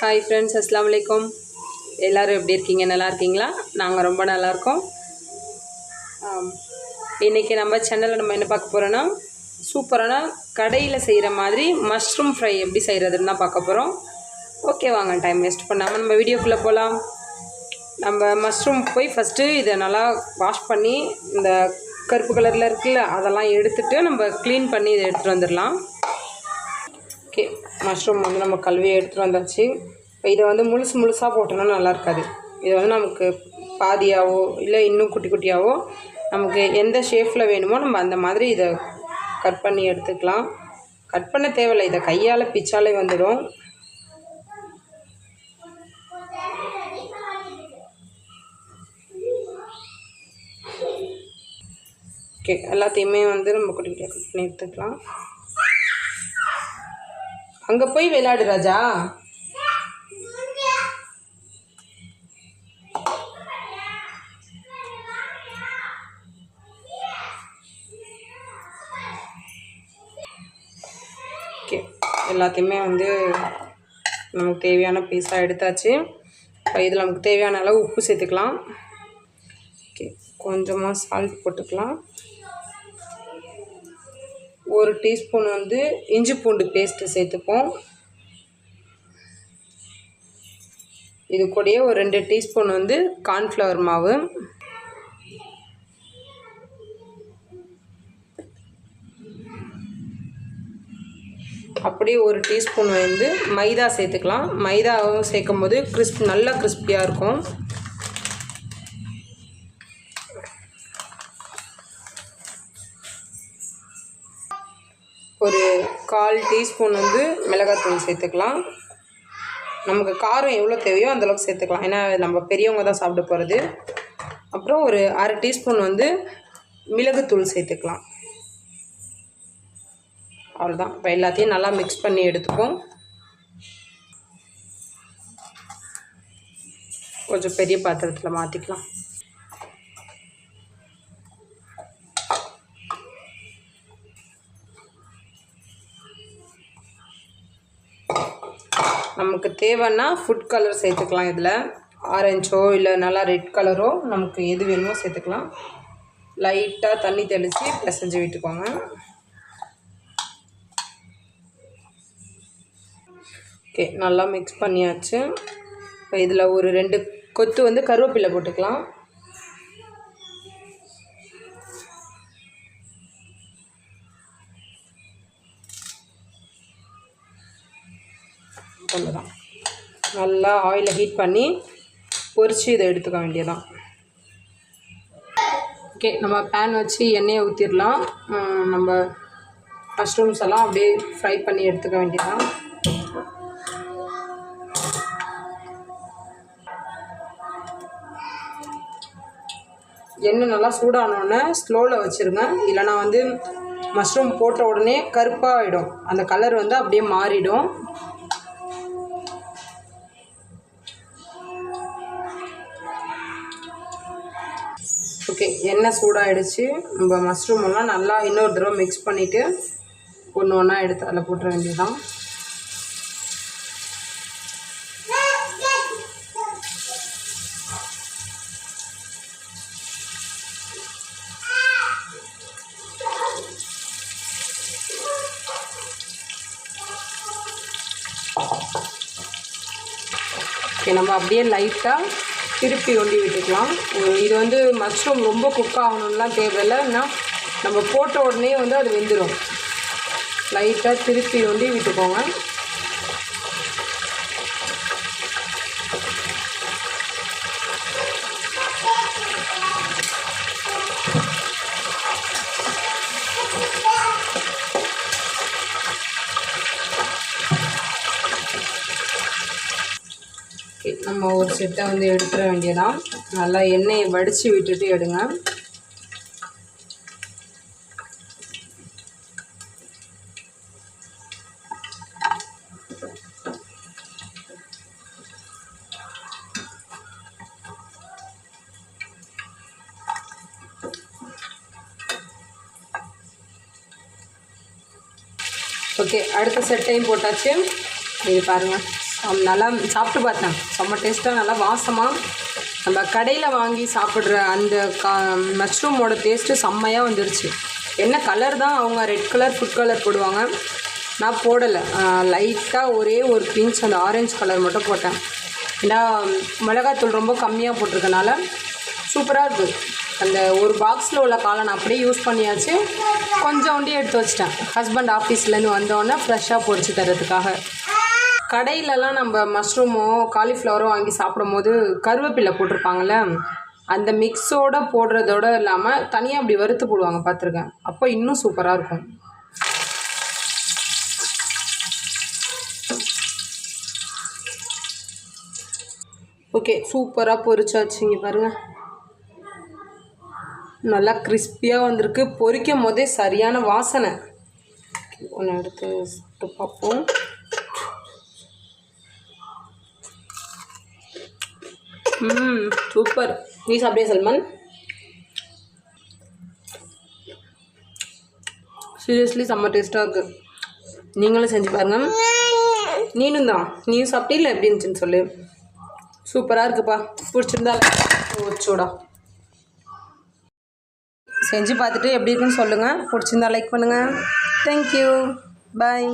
Hi friends அஸ்லாம் வலைக்கம் எல்லோரும் எப்படி இருக்கீங்க? நல்லா இருக்கீங்களா? நாங்கள் ரொம்ப நல்லாயிருக்கோம் இன்றைக்கி ஆம். இன்னைக்கு நம்ம சேனலில் நம்ம என்ன பார்க்க போகிறோன்னா சூப்பரான கடையில் செய்கிற மாதிரி மஷ்ரூம் ஃப்ரை எப்படி செய்கிறதுன்னு தான் பார்க்க போகிறோம் ஓகே வாங்க டைம் வேஸ்ட் பண்ணாமல் நம்ம வீடியோக்குள்ளே போகலாம் நம்ம மஷ்ரூம் போய் ஃபஸ்ட்டு இதை நல்லா வாஷ் பண்ணி இந்த கருப்பு கலரில் இருக்குல்ல அதெல்லாம் எடுத்துட்டு நம்ம க்ளீன் பண்ணி இதை எடுத்துகிட்டு வந்துடலாம். ஓகே. மஷ்ரூம் வந்து நம்ம கழுவி எடுத்துகிட்டு வந்தாச்சு. இப்போ இதை வந்து முழுசு முழுசாக போட்டோம்னா நல்லா இருக்காது. இது வந்து நமக்கு பாதியாவோ இல்லை இன்னும் குட்டி குட்டியாவோ நமக்கு எந்த ஷேஃபில் வேணுமோ நம்ம அந்த மாதிரி இதை கட் பண்ணி எடுத்துக்கலாம். கட் பண்ண தேவையில்லை. இதை கையால் பிச்சாலே வந்துடும். ஓகே. எல்லாத்தையுமே வந்து நம்ம குட்டி குட்டியாக கட் பண்ணி எடுத்துக்கலாம். அங்கே போய் விளையாடு ராஜா. ஓகே. எல்லாத்தையுமே வந்து நமக்கு தேவையான பீஸாக எடுத்தாச்சு. இப்போ இதில் நமக்கு தேவையான அளவு உப்பு சேர்த்துக்கலாம். ஓகே. கொஞ்சமாக சால்ட் போட்டுக்கலாம். ஒரு டீஸ்பூன் வந்து இஞ்சி பூண்டு பேஸ்ட்டு சேர்த்துப்போம். இது கூடயே ஒரு ரெண்டு டீஸ்பூன் வந்து கார்ன்ஃப்ளவர் மாவு. அப்படியே ஒரு டீஸ்பூன் வந்து மைதா சேர்த்துக்கலாம். மைதாவும் சேர்க்கும் போது கிறிஸ்ப் நல்லா கிறிஸ்பியாக இருக்கும். ஒரு கால் டீஸ்பூன் வந்து மிளகாத்தூள் சேர்த்துக்கலாம். நமக்கு காரம் எவ்வளோ தேவையோ அந்தளவுக்கு சேர்த்துக்கலாம். ஏன்னா நம்ம பெரியவங்க தான் சாப்பிட போகிறது அப்புறம் ஒரு அரை டீஸ்பூன் வந்து மிளகுத்தூள் சேர்த்துக்கலாம். அவ்வளோதான். இப்போ எல்லாத்தையும் நல்லா மிக்ஸ் பண்ணி எடுத்துப்போம். கொஞ்சம் பெரிய பாத்திரத்தில் மாற்றிக்கலாம் நமக்கு தேவைன்னா ஃபுட் கலர் சேர்த்துக்கலாம் இதில். ஆரஞ்சோ இல்லை நல்லா ரெட் கலரோ நமக்கு எது வேணுமோ சேர்த்துக்கலாம். லைட்டாக தண்ணி தெளித்து பிசைஞ்சு விட்டுக்கோங்க. ஓகே நல்லா மிக்ஸ் பண்ணியாச்சு. இப்போ இதில் ஒரு ரெண்டு கொத்து வந்து கருவேப்பிலை போட்டுக்கலாம். அவ்வளோதான் நல்லா ஆயிலை ஹீட் பண்ணி பொரித்து இதை எடுத்துக்க வேண்டியதான் ஓகே நம்ம பேன் வச்சு எண்ணெயை ஊற்றிடலாம் நம்ம மஷ்ரூம்ஸ் எல்லாம் அப்படியே ஃப்ரை பண்ணி எடுத்துக்க வேண்டியதான் எண்ணெய் நல்லா சூடானோடனே ஸ்லோவில் வச்சுருங்க. இல்லைனா வந்து மஷ்ரூம் போட்ட உடனே கருப்பாக ஆகிடும் அந்த கலர் வந்து அப்படியே மாறிடும். ஓகே எண்ணெய் சூடாகிடுச்சு நம்ம மஷ்ரூம் எல்லாம் நல்லா இன்னொரு தடவை மிக்ஸ் பண்ணிவிட்டு ஒன்று ஒன்றா எடுத்து அதில் போட்டுற வேண்டியதுதான். ஓகே நம்ம அப்படியே லைட்டாக திருப்பி ஒண்டி விட்டுக்கலாம். இது வந்து மஷ்ரூம் ரொம்ப குக் ஆகணும்லாம் தேவையில்லை. ஏன்னா நம்ம போட்ட உடனே வந்து அது வெந்துடும் லைட்டாக திருப்பி ஒண்டி விட்டுக்கோங்க. நம்ம ஒரு செட்டை வந்து எடுத்துட வேண்டியதான் நல்லா எண்ணெயை வடித்து விட்டுட்டு எடுங்க. ஓகே அடுத்த செட்டையும் போட்டாச்சு. இது பாருங்கள் நல்லா சாப்பிட்டு பார்த்தேன். செம்ம டேஸ்ட்டாக நல்லா வாசமாக நம்ம கடையில் வாங்கி சாப்பிட்ற அந்த கா மஷ்ரூமோட டேஸ்ட்டு செம்மையாக வந்துருச்சு. என்ன கலர் தான் அவங்க ரெட் கலர் ஃபுட் கலர் போடுவாங்க? நான் போடலை. லைட்டாக ஒரே ஒரு பிஞ்ச் அந்த ஆரஞ்சு கலர் மட்டும் போட்டேன். ஏன்னா மிளகாத்தூள் ரொம்ப கம்மியாக போட்டிருக்கனால சூப்பராக இருக்குது அந்த ஒரு பாக்ஸில் உள்ள காலை நான் அப்படியே யூஸ் பண்ணியாச்சு. கொஞ்சோண்டி எடுத்து வச்சிட்டேன். ஹஸ்பண்ட் ஆஃபீஸ்லேருந்து வந்தோடனே ஃப்ரெஷ்ஷாக பொறிச்சு தரதுக்காக கடையிலலாம் நம்ம மஷ்ரூமோ காலிஃப்ளவரோ வாங்கி சாப்பிடும் போது கருவேப்பிலை போட்டிருப்பாங்கள்ல அந்த மிக்ஸோட போடுறதோட இல்லாமல் தனியாக அப்படி வறுத்து போடுவாங்க பார்த்துருக்கேன். அப்போ இன்னும் சூப்பராக இருக்கும். ஓகே சூப்பராக பொரிச்சாச்சு இங்கே பாருங்கள் நல்லா கிறிஸ்பியாக வந்திருக்கு. பொரிக்கும் போதே சரியான வாசனை. ஒன்று எடுத்து சாப்பிட்டு பார்ப்போம். ம் சூப்பர் நீ சாப்பிடியா சல்மான். சீரியஸ்லி செம்ம டேஸ்ட்டாக இருக்குது நீங்களும் செஞ்சு பாருங்கள் நீனும் தான். நீயும் இல்லை எப்படி இருந்துச்சுன்னு சொல்லு. சூப்பராக இருக்குப்பா. பிடிச்சிருந்தா ஓச்சோடா செஞ்சு பார்த்துட்டு எப்படி இருக்குன்னு சொல்லுங்கள் பிடிச்சிருந்தா லைக் பண்ணுங்கள் தேங்க்யூ பாய்